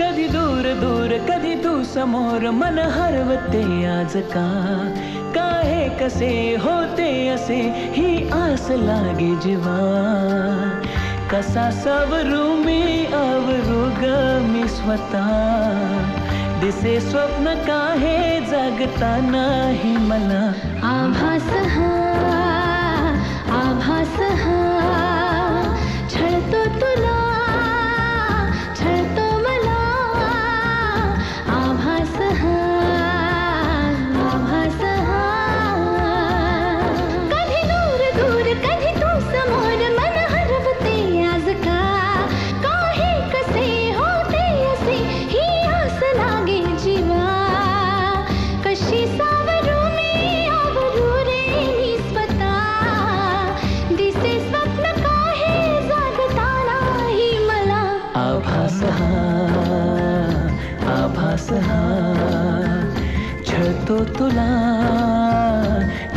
कधी दूर दूर कधी तू समोर मन हरवते आज का? काहे कसे होते असे? ही आस लागे जीवा कसा सवरू मी अवरू ग मी स्वतः. दिसे स्वप्न काहे जगता नाही मला. आभास हा आभास आभास हा आभास हा. छळतो तुला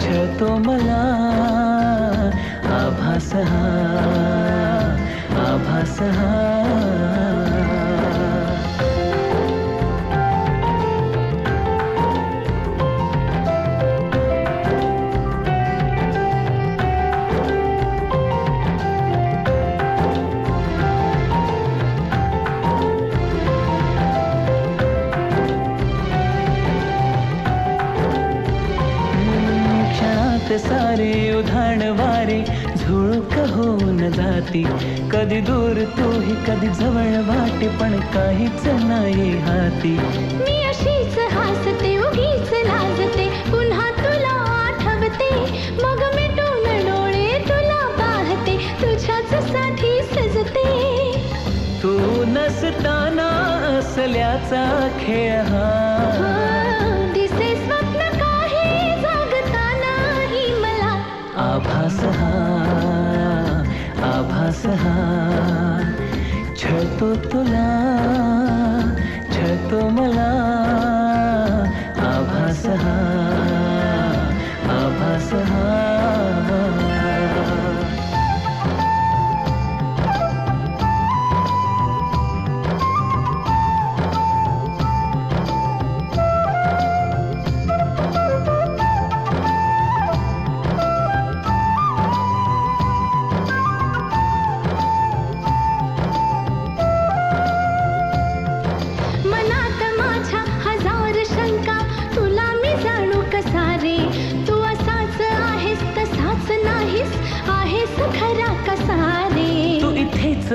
छळतो मला आभास हा आभास हा. क्षणात सारे उधाण वारे झुळक होऊन जाती. कधी दूर तूही कधी जवळ वाटे पण काहीच नाही हाती. मी अशीच हसते उगीच लाजते. पुन्हा तुला आठवते मग मिटून डोळे तुला पाहते. तुझ्याच साठी सजते. तू नसताना असल्याचा खेळ हा. आभास हा आभास। हा छळतो तुला छळतो मला।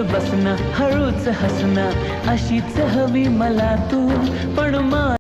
बसणं हळूच हसणं. अशीच हवी मला तू पण मा